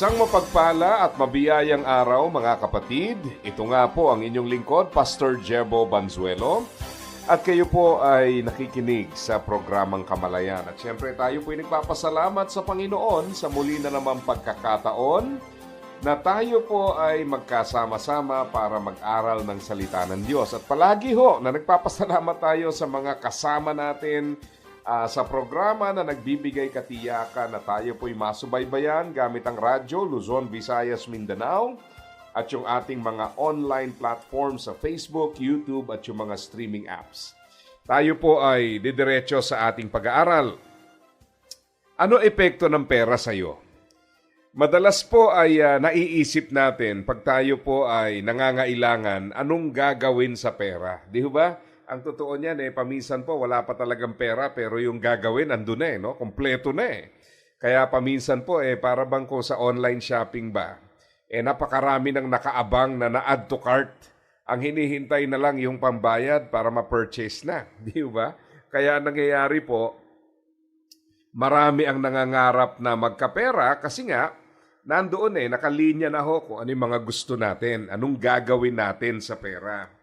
Isang mapagpala at mabiyayang araw mga kapatid. Ito nga po ang inyong lingkod, Pastor Jebo Banzuelo. At kayo po ay nakikinig sa programang Kamalayan. At syempre tayo po ay nagpapasalamat sa Panginoon sa muli na naman pagkakataon na tayo po ay magkasama-sama para mag-aral ng salita ng Diyos. At palagi ho na nagpapasalamat tayo sa mga kasama natin ah, sa programa na nagbibigay katiyakan na tayo po'y masubaybayan gamit ang radyo Luzon, Visayas, Mindanao at yung ating mga online platform sa Facebook, YouTube at yung mga streaming apps. Tayo po ay didiretso sa ating pag-aaral. Ano epekto ng pera sa iyo? Madalas po ay ah, naiisip natin pag tayo po ay nangangailangan anong gagawin sa pera. Di ba? Ang totoo niyan eh, paminsan po wala pa talagang pera pero yung gagawin andun na eh, no? Kompleto na eh. Kaya paminsan po eh, para bang ko sa online shopping ba, eh napakarami ng nakaabang na na-add to cart. Ang hinihintay na lang yung pambayad para ma-purchase na. Di ba? Kaya nangyayari po, marami ang nangangarap na magkapera kasi nga, nandoon eh, nakalinya na ho kung ano yung mga gusto natin, anong gagawin natin sa pera.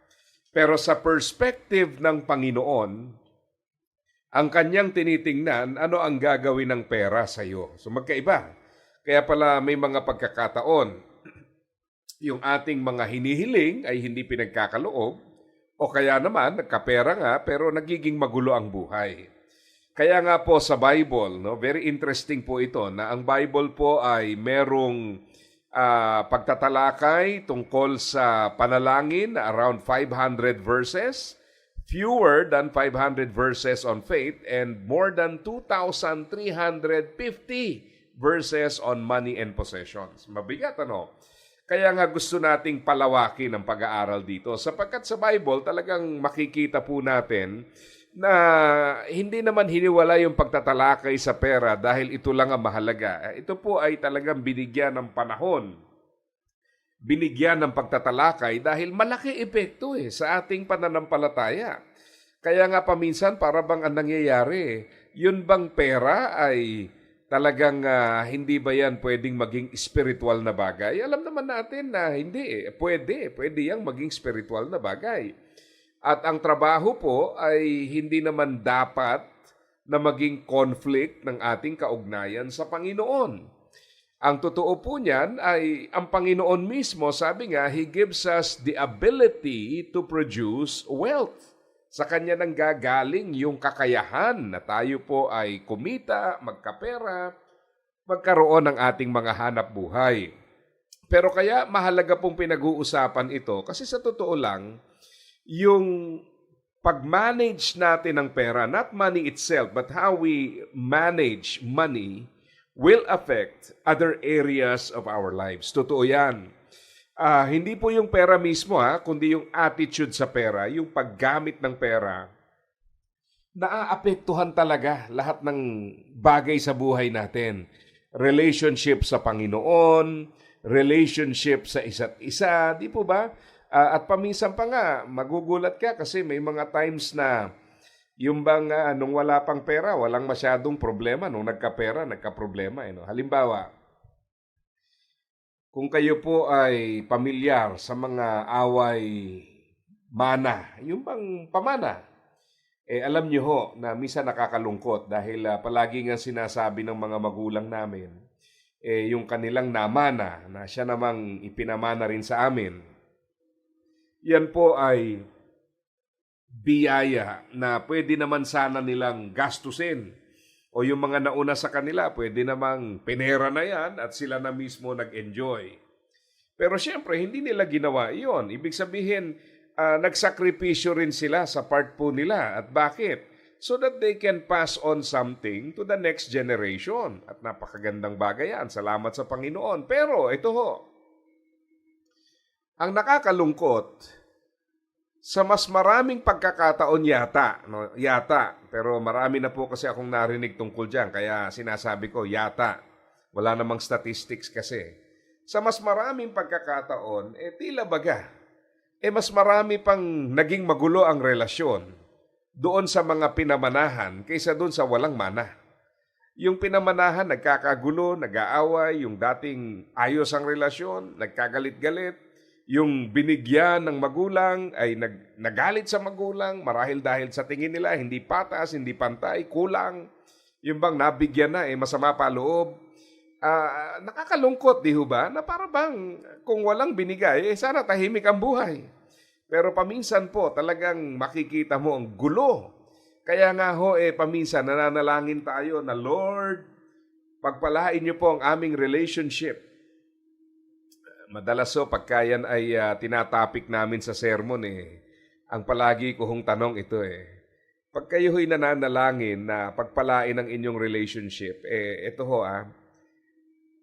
Pero sa perspective ng Panginoon, ang kanyang tinitingnan, ano ang gagawin ng pera sa iyo. So magkaiba. Kaya pala may mga pagkakataon, yung ating mga hinihiling ay hindi pinagkakaloob, o kaya naman, nagkapera nga, pero nagiging magulo ang buhay. Kaya nga po sa Bible, no, very interesting po ito na ang Bible po ay merong ah, pagtatalakay tungkol sa panalangin na around 500 verses, fewer than 500 verses on faith, and more than 2,350 verses on money and possessions. Mabigat ano? Kaya nga gusto nating palawakin ang pag-aaral dito sapagkat sa Bible talagang makikita po natin na hindi naman hiniwala yung pagtatalakay sa pera dahil ito lang ang mahalaga. Ito po ay talagang binigyan ng panahon. Binigyan ng pagtatalakay dahil malaki epekto eh sa ating pananampalataya. Kaya nga paminsan para bang ang nangyayari, yun bang pera ay talagang ah, hindi ba yan pwedeng maging spiritual na bagay? Alam naman natin na hindi eh. Pwede, pwede yang maging spiritual na bagay. At ang trabaho po ay hindi naman dapat na maging conflict ng ating kaugnayan sa Panginoon. Ang totoo po niyan ay ang Panginoon mismo, sabi nga, He gives us the ability to produce wealth. Sa Kanya nang gagaling yung kakayahan na tayo po ay kumita, magkapera, magkaroon ng ating mga hanap buhay. Pero kaya mahalaga pong pinag-uusapan ito kasi sa totoo lang, yung pag-manage natin ng pera, not money itself, but how we manage money will affect other areas of our lives. Totoo yan. Ah, hindi po yung pera mismo ha, kundi yung attitude sa pera, yung paggamit ng pera, naaapektuhan talaga lahat ng bagay sa buhay natin. Relationship sa Panginoon, relationship sa isa't isa, di po ba? Ah, at paminsan pa nga, magugulat ka kasi may mga times na yung bang ah, nung wala pang pera, walang masyadong problema. Nung nagkapera, nagka-problema. Eh, no? Halimbawa, kung kayo po ay pamilyar sa mga away mana, yung bang pamana, eh alam niyo ho na misa nakakalungkot dahil ah, palagi nga sinasabi ng mga magulang namin, eh yung kanilang namana na siya namang ipinamana rin sa amin, yan po ay biyaya na pwede naman sana nilang gastusin. O yung mga nauna sa kanila, pwede namang pinera na yan at sila na mismo nag-enjoy. Pero siyempre, hindi nila ginawa iyon. Ibig sabihin, ah, nagsakripisyo rin sila sa part po nila. At bakit? so that they can pass on something to the next generation. At napakagandang bagay yan. Salamat sa Panginoon. Pero ito ho, ang nakakalungkot, sa mas maraming pagkakataon yata, no? yata, pero marami na po kasi akong narinig tungkol dyan, kaya sinasabi ko yata. Wala namang statistics kasi. Sa mas maraming pagkakataon, eh tila baga, eh mas marami pang naging magulo ang relasyon doon sa mga pinamanahan kaysa doon sa walang mana. Yung pinamanahan, nagkakagulo, nag-aaway, yung dating ayos ang relasyon, nagkagalit-galit, yung binigyan ng magulang ay nag, nagalit sa magulang marahil dahil sa tingin nila hindi patas, hindi pantay, kulang. Yung bang nabigyan na eh masama pa loob. Ah, nakakalungkot, di ho ba? Na para bang kung walang binigay, eh sana tahimik ang buhay. Pero paminsan po, talagang makikita mo ang gulo. Kaya nga ho, eh, paminsan nananalangin tayo na, Lord, pagpalain niyo po ang aming relationship. Madalas ho, pagka yan ay ah, tinatapik namin sa sermon, eh, ang palagi ko hong tanong ito eh, pag kayo ho'y nananalangin na pagpalain ang inyong relationship, eh, ito ho ah,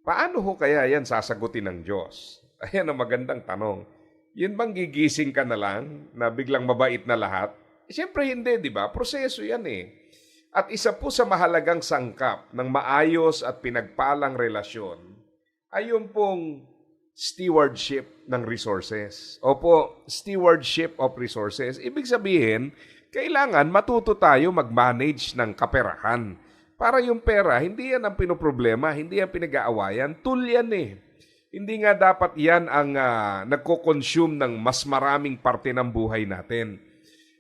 paano ho kaya yan sasagutin ng Diyos? Ayan ang magandang tanong. Yun bang gigising ka na lang na biglang mabait na lahat? Eh, Siyempre hindi, di ba? Proseso yan eh. At isa po sa mahalagang sangkap ng maayos at pinagpalang relasyon ay yung pong stewardship ng resources. Opo, stewardship of resources. Ibig sabihin, kailangan matuto tayo mag-manage ng kaperahan. Para yung pera, hindi yan ang pinoproblema, hindi yan pinag-aawayan, tool yan eh. Hindi nga dapat yan ang uh, nagko-consume ng mas maraming parte ng buhay natin.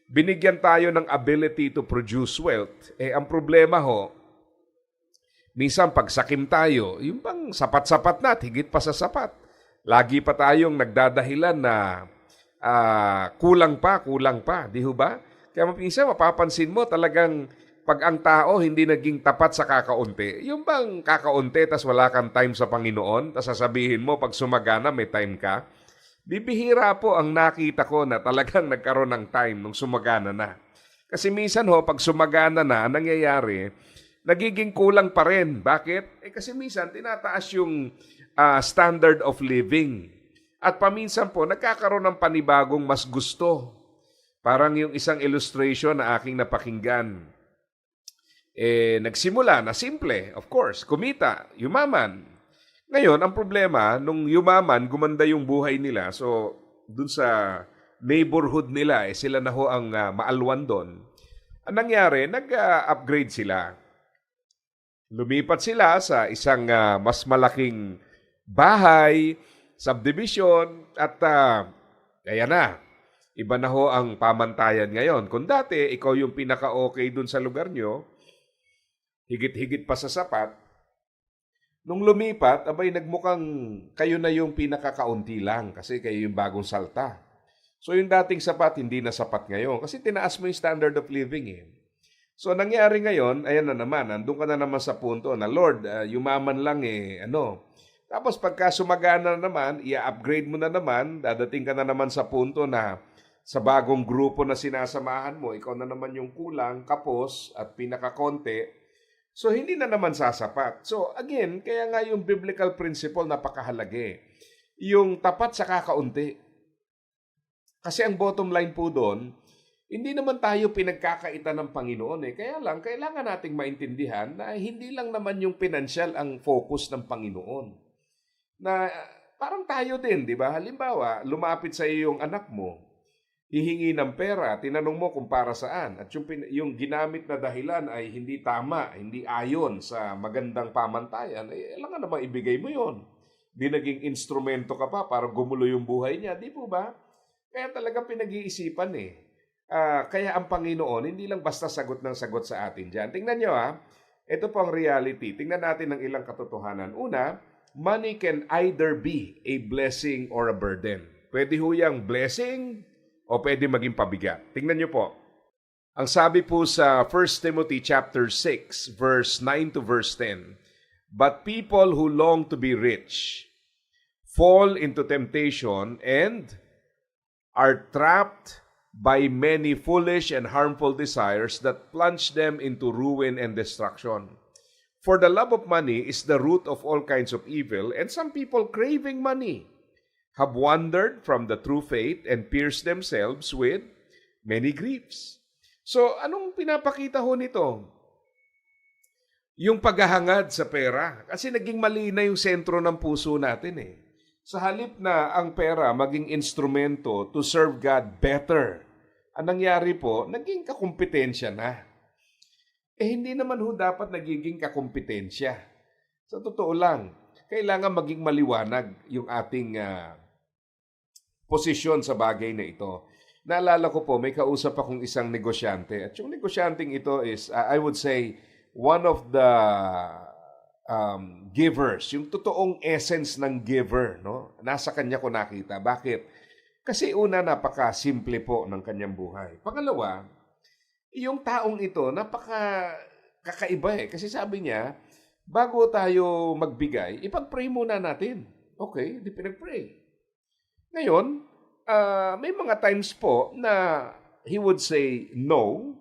Binigyan tayo ng ability to produce wealth. Eh, ang problema ho, minsan pag sakim tayo, yung bang sapat-sapat na, at higit pa sa sapat. Lagi pa tayong nagdadahilan na ah, kulang pa, kulang pa, di ho ba? Kaya minsan mapapansin mo talagang pag ang tao hindi naging tapat sa kakaunti, yung bang kakaunti tas wala kang time sa Panginoon, tas sasabihin mo pag sumagana may time ka, bibihira po ang nakita ko na talagang nagkaroon ng time nung sumagana na. Kasi minsan ho, pag sumagana na, ang nangyayari, nagiging kulang pa rin. Bakit? Eh kasi minsan tinataas yung ah, standard of living. At paminsan po, nagkakaroon ng panibagong mas gusto. Parang yung isang illustration na aking napakinggan eh, nagsimula na simple, of course, kumita, yumaman. Ngayon, ang problema, nung yumaman, gumanda yung buhay nila. So, dun sa neighborhood nila, eh, sila na ho ang ah, maalwan doon. Ang nangyari, nag-upgrade sila. Lumipat sila sa isang ah, mas malaking bahay, subdivision, at uh, kaya na, iba na ho ang pamantayan ngayon. Kung dati, ikaw yung pinaka-okay dun sa lugar nyo, higit-higit pa sa sapat, nung lumipat, abay nagmukhang kayo na yung pinakakaunti lang kasi kayo yung bagong salta. So yung dating sapat, hindi na sapat ngayon kasi tinaas mo yung standard of living eh. So nangyari ngayon, ayan na naman, nandun ka na naman sa punto na Lord, uh, yumaman lang eh, ano. Tapos pagka sumagana na naman, i-upgrade mo na naman, dadating ka na naman sa punto na sa bagong grupo na sinasamahan mo, ikaw na naman yung kulang, kapos at pinakakonti, So, hindi na naman sasapat. So, again, kaya nga yung biblical principle napakahalagi. Yung tapat sa kakaunti. Kasi ang bottom line po doon, hindi naman tayo pinagkakaitan ng Panginoon eh. Kaya lang, kailangan nating maintindihan na hindi lang naman yung financial ang focus ng Panginoon. Na parang tayo din, di ba? Halimbawa, lumapit sa iyo yung anak mo, hihingi ng pera, tinanong mo kung para saan. At yung, yung ginamit na dahilan ay hindi tama, hindi ayon sa magandang pamantayan, eh, alam nga naman ibigay mo yon. Di naging instrumento ka pa para gumulo yung buhay niya, di po ba? Kaya talaga pinag-iisipan eh. Ah, kaya ang Panginoon, hindi lang basta sagot ng sagot sa atin dyan. Tingnan nyo ha, ito po ang reality. Tingnan natin ng ilang katotohanan. Una, money can either be a blessing or a burden. Pwede ho yung blessing, o pwede maging pabigat. Tingnan niyo po. Ang sabi po sa 1 Timothy chapter 6 verse 9 to verse 10, But people who long to be rich fall into temptation and are trapped by many foolish and harmful desires that plunge them into ruin and destruction. For the love of money is the root of all kinds of evil, and some people craving money have wandered from the true faith and pierced themselves with many griefs. So, anong pinapakita ho nito? Yung paghahangad sa pera. Kasi naging mali na yung sentro ng puso natin eh. Sa halip na ang pera maging instrumento to serve God better, ang nangyari po, naging kakumpetensya na. Eh hindi naman ho dapat nagiging kakumpetensya. Sa totoo lang, kailangan maging maliwanag yung ating ah, posisyon sa bagay na ito. Naalala ko po, may kausap akong isang negosyante. At yung negosyanteng ito is, uh, I would say, one of the um, givers. Yung totoong essence ng giver. No? Nasa kanya ko nakita. Bakit? Kasi una, napaka-simple po ng kanyang buhay. Pangalawa, yung taong ito, napaka kakaiba eh. Kasi sabi niya, bago tayo magbigay, ipag-pray muna natin. Okay, di pinag-pray. Ngayon, ah, may mga times po na he would say no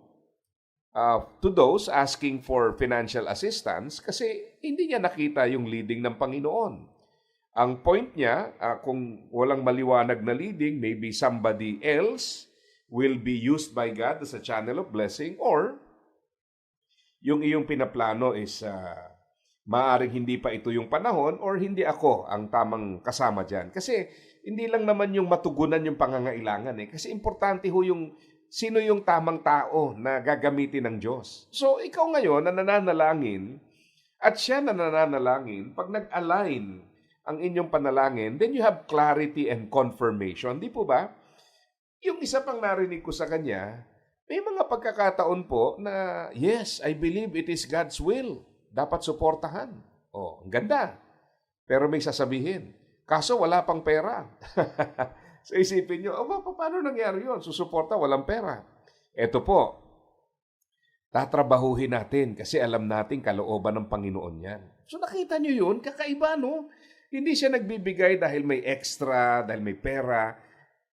uh, to those asking for financial assistance kasi hindi niya nakita yung leading ng Panginoon. Ang point niya, ah, kung walang maliwanag na leading, maybe somebody else will be used by God as a channel of blessing or yung iyong pinaplano is uh, maaring hindi pa ito yung panahon or hindi ako ang tamang kasama dyan. Kasi hindi lang naman yung matugunan yung pangangailangan eh. Kasi importante ho yung sino yung tamang tao na gagamitin ng Diyos. So ikaw ngayon na nananalangin at siya na nananalangin, pag nag-align ang inyong panalangin, then you have clarity and confirmation. Di po ba? Yung isa pang narinig ko sa kanya, may mga pagkakataon po na, yes, I believe it is God's will. Dapat suportahan. Oh, ang ganda. Pero may sasabihin, kaso wala pang pera. so isipin nyo, oh, pa- paano nangyari yun? Susuporta, walang pera. Ito po, tatrabahuhin natin kasi alam natin kalooban ng Panginoon yan. So nakita nyo yun, kakaiba no? Hindi siya nagbibigay dahil may extra, dahil may pera.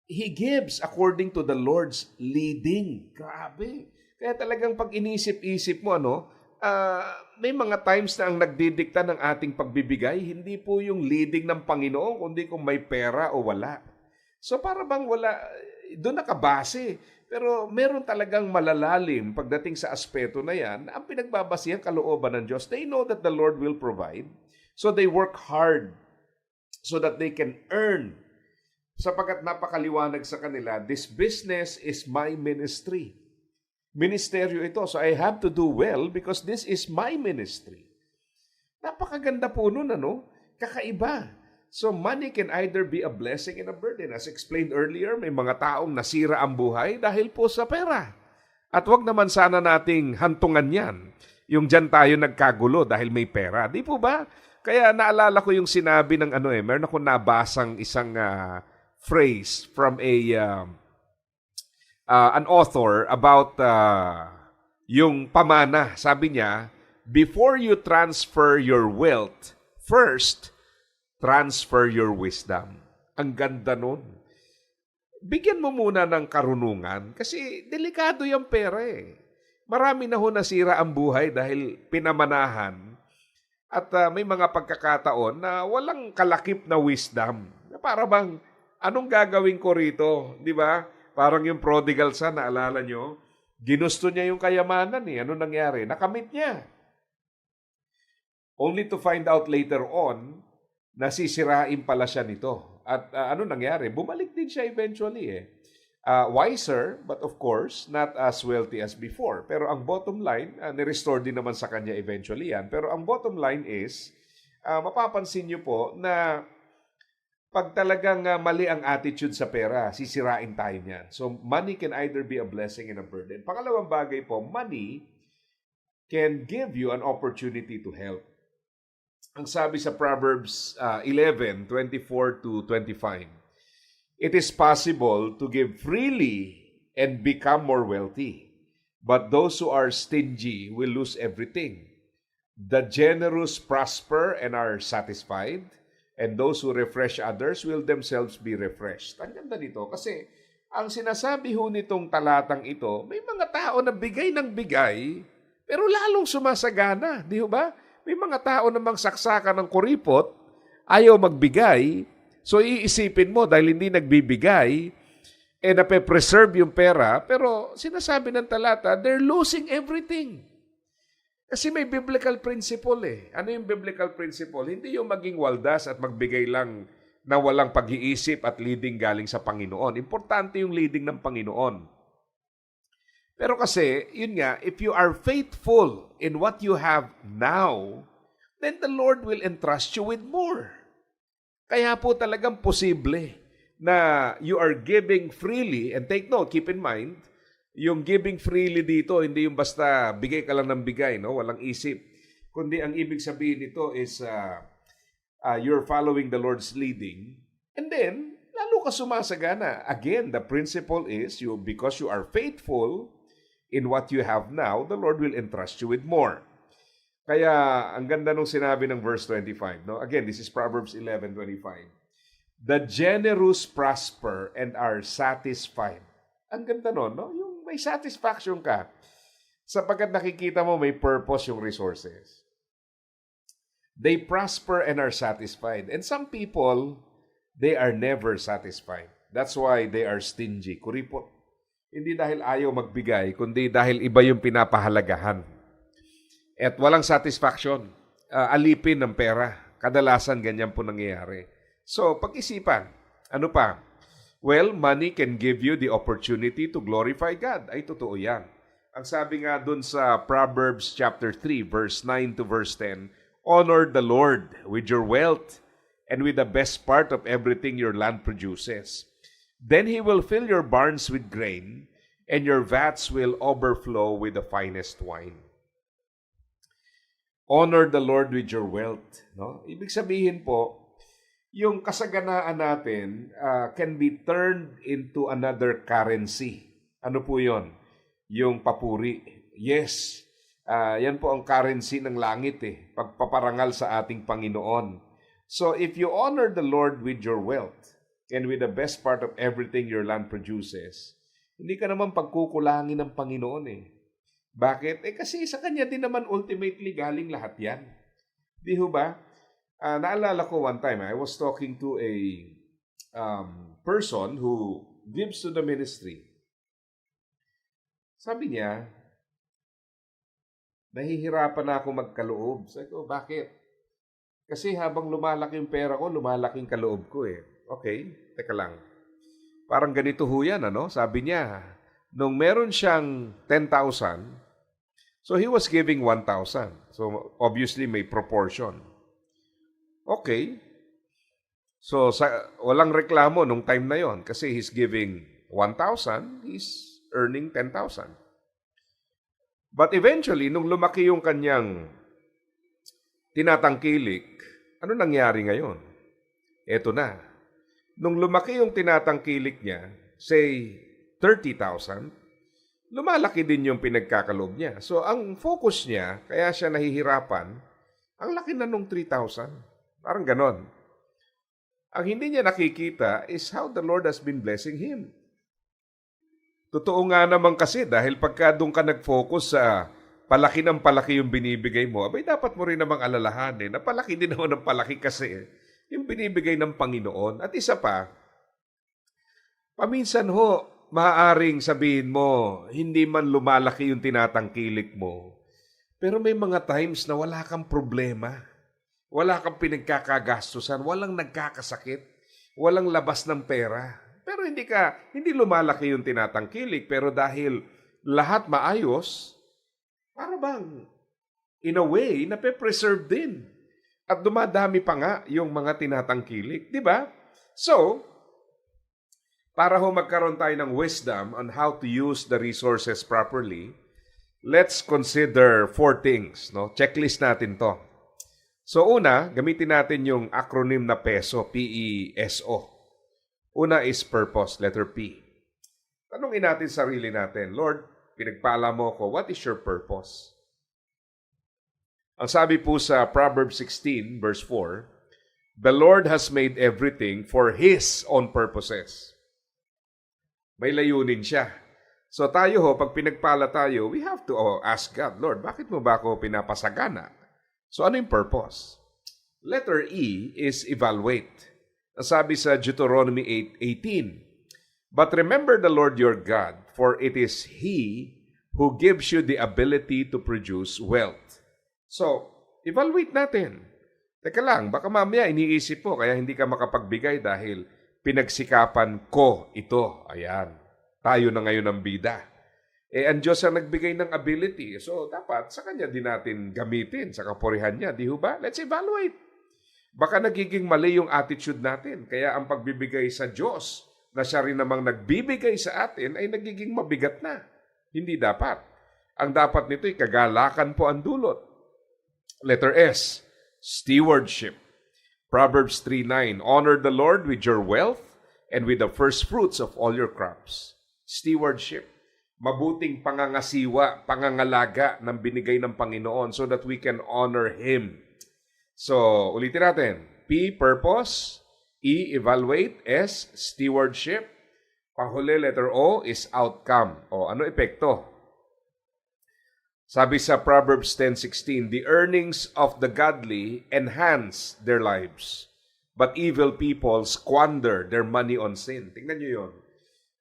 He gives according to the Lord's leading. Grabe. Kaya talagang pag inisip-isip mo, ano, ah, may mga times na ang nagdidikta ng ating pagbibigay, hindi po yung leading ng Panginoon, kundi kung may pera o wala. So para bang wala, doon nakabase. Pero meron talagang malalalim pagdating sa aspeto na yan, ang pinagbabasihan kalooban ng Diyos. They know that the Lord will provide. So they work hard so that they can earn. Sapagkat napakaliwanag sa kanila, this business is my ministry. Ministeryo ito. So I have to do well because this is my ministry. Napakaganda po nun, ano? Kakaiba. So money can either be a blessing and a burden. As explained earlier, may mga taong nasira ang buhay dahil po sa pera. At wag naman sana nating hantungan yan. Yung dyan tayo nagkagulo dahil may pera. Di po ba? Kaya naalala ko yung sinabi ng ano eh, meron ako nabasang isang ah, phrase from a um, uh, an author about uh, yung pamana. Sabi niya, before you transfer your wealth, first, transfer your wisdom. Ang ganda nun. Bigyan mo muna ng karunungan kasi delikado yung pera eh. Marami na ho nasira ang buhay dahil pinamanahan at uh, may mga pagkakataon na walang kalakip na wisdom. Para bang, anong gagawin ko rito? Di ba? Parang yung prodigal son, naalala nyo? Ginusto niya yung kayamanan eh. Ano nangyari? Nakamit niya. Only to find out later on, nasisirain pala siya nito. At uh, ano nangyari? Bumalik din siya eventually eh. Uh, wiser, but of course, not as wealthy as before. Pero ang bottom line, uh, nirestore din naman sa kanya eventually yan. Pero ang bottom line is, uh, mapapansin niyo po na pag talagang uh, mali ang attitude sa pera, sisirain tayo niyan. So, money can either be a blessing and a burden. Pangalawang bagay po, money can give you an opportunity to help. Ang sabi sa Proverbs uh, 11, 24 to 25, It is possible to give freely and become more wealthy, but those who are stingy will lose everything. The generous prosper and are satisfied, and those who refresh others will themselves be refreshed. Ang ganda nito kasi ang sinasabi ho nitong talatang ito, may mga tao na bigay ng bigay, pero lalong sumasagana, di ba? May mga tao namang saksakan ng kuripot, ayaw magbigay, so iisipin mo dahil hindi nagbibigay, eh nape-preserve yung pera, pero sinasabi ng talata, they're losing everything. Kasi may biblical principle eh. Ano yung biblical principle? Hindi yung maging waldas at magbigay lang na walang pag-iisip at leading galing sa Panginoon. Importante yung leading ng Panginoon. Pero kasi, yun nga, if you are faithful in what you have now, then the Lord will entrust you with more. Kaya po talagang posible na you are giving freely, and take note, keep in mind, yung giving freely dito, hindi yung basta bigay ka lang ng bigay, no? walang isip. Kundi ang ibig sabihin nito is uh, uh, you're following the Lord's leading, and then, lalo ka sumasagana. Again, the principle is, you because you are faithful in what you have now, the Lord will entrust you with more. Kaya, ang ganda nung sinabi ng verse 25. No? Again, this is Proverbs 11.25. The generous prosper and are satisfied. Ang ganda nun, no? May satisfaction ka. Sapagkat nakikita mo may purpose yung resources. They prosper and are satisfied. And some people, they are never satisfied. That's why they are stingy. Kuripot. Hindi dahil ayaw magbigay, kundi dahil iba yung pinapahalagahan. At walang satisfaction. Uh, alipin ng pera. Kadalasan ganyan po nangyayari. So, pag-isipan. Ano pa? Well, money can give you the opportunity to glorify God. Ay, totoo yan. Ang sabi nga dun sa Proverbs chapter 3, verse 9 to verse 10, Honor the Lord with your wealth and with the best part of everything your land produces. Then he will fill your barns with grain, and your vats will overflow with the finest wine. Honor the Lord with your wealth. No? Ibig sabihin po, yung kasaganaan natin uh, can be turned into another currency. Ano po yon? Yung papuri. Yes, uh, yan po ang currency ng langit eh. Pagpaparangal sa ating Panginoon. So if you honor the Lord with your wealth and with the best part of everything your land produces, hindi ka naman pagkukulangin ng Panginoon eh. Bakit? Eh kasi sa Kanya din naman ultimately galing lahat yan. Di ba? Uh, naalala ko one time, I was talking to a um, person who gives to the ministry. Sabi niya, nahihirapan na ako magkaloob. Sabi ko, bakit? Kasi habang lumalaki yung pera ko, lumalaking kaloob ko eh. Okay, teka lang. Parang ganito ho yan, ano? Sabi niya, nung meron siyang 10,000, so he was giving 1,000. So obviously may proportion. Okay. So, sa, walang reklamo nung time na yon kasi he's giving 1,000, he's earning 10,000. But eventually, nung lumaki yung kanyang tinatangkilik, ano nangyari ngayon? Eto na. Nung lumaki yung tinatangkilik niya, say 30,000, lumalaki din yung pinagkakaloob niya. So, ang focus niya, kaya siya nahihirapan, ang laki na nung 3,000. Parang ganon. Ang hindi niya nakikita is how the Lord has been blessing him. Totoo nga naman kasi dahil pagka doon ka nag-focus sa palaki ng palaki yung binibigay mo, abay dapat mo rin namang alalahanin na palaki din naman ng palaki kasi yung binibigay ng Panginoon. At isa pa, paminsan ho, maaaring sabihin mo, hindi man lumalaki yung tinatangkilik mo, pero may mga times na wala kang problema. Wala kang pinagkakagastusan, walang nagkakasakit, walang labas ng pera. Pero hindi ka, hindi lumalaki yung tinatangkilik, pero dahil lahat maayos, para bang, in a way, nape-preserve din. At dumadami pa nga yung mga tinatangkilik, di ba? So, para ho magkaroon tayo ng wisdom on how to use the resources properly, let's consider four things. No? Checklist natin to. So una, gamitin natin yung acronym na PESO, P-E-S-O. Una is purpose, letter P. Tanungin natin sarili natin, Lord, pinagpala mo ko, what is your purpose? Ang sabi po sa Proverbs 16, verse 4, The Lord has made everything for His own purposes. May layunin siya. So tayo ho, pag pinagpala tayo, we have to oh, ask God, Lord, bakit mo ba ako pinapasagana? So ano yung purpose? Letter E is evaluate. Sabi sa Deuteronomy 8:18, But remember the Lord your God, for it is He who gives you the ability to produce wealth. So, evaluate natin. Teka lang, baka mamaya iniisip po kaya hindi ka makapagbigay dahil pinagsikapan ko ito. Ayan. Tayo na ngayon ang bida. Eh, ang Diyos ang nagbigay ng ability. So, dapat sa Kanya din natin gamitin sa kapurihan niya. Di ba? Let's evaluate. Baka nagiging mali yung attitude natin. Kaya ang pagbibigay sa Diyos na siya rin namang nagbibigay sa atin ay nagiging mabigat na. Hindi dapat. Ang dapat nito ay kagalakan po ang dulot. Letter S, stewardship. Proverbs 3.9, Honor the Lord with your wealth and with the first fruits of all your crops. Stewardship. Mabuting pangangasiwa, pangangalaga ng binigay ng Panginoon so that we can honor Him. So, ulitin natin. P, purpose. E, evaluate. S, stewardship. Panghuli, letter O, is outcome. O, ano epekto? Sabi sa Proverbs 10.16, The earnings of the godly enhance their lives, but evil people squander their money on sin. Tingnan nyo yun.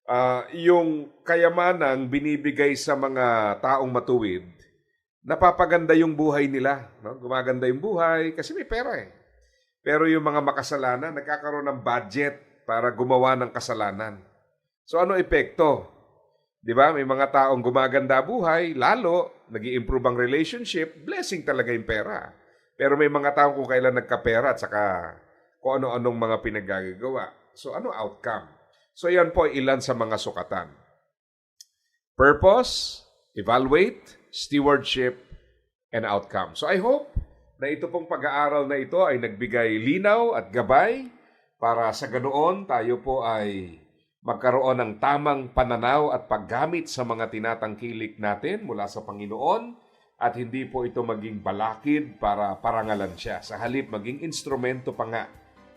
Ah, yung kayamanang binibigay sa mga taong matuwid, napapaganda yung buhay nila. No? Gumaganda yung buhay kasi may pera eh. Pero yung mga makasalanan, nagkakaroon ng budget para gumawa ng kasalanan. So ano epekto? 'Di ba? May mga taong gumaganda buhay, lalo nag improve ang relationship, blessing talaga yung pera. Pero may mga taong kung kailan nagkapera at saka kung ano-anong mga pinagagagawa. So ano outcome? So yan po ilan sa mga sukatan. Purpose, evaluate, stewardship, and outcome. So I hope na ito pong pag-aaral na ito ay nagbigay linaw at gabay para sa ganoon tayo po ay magkaroon ng tamang pananaw at paggamit sa mga tinatangkilik natin mula sa Panginoon at hindi po ito maging balakid para parangalan siya. Sa halip, maging instrumento pa nga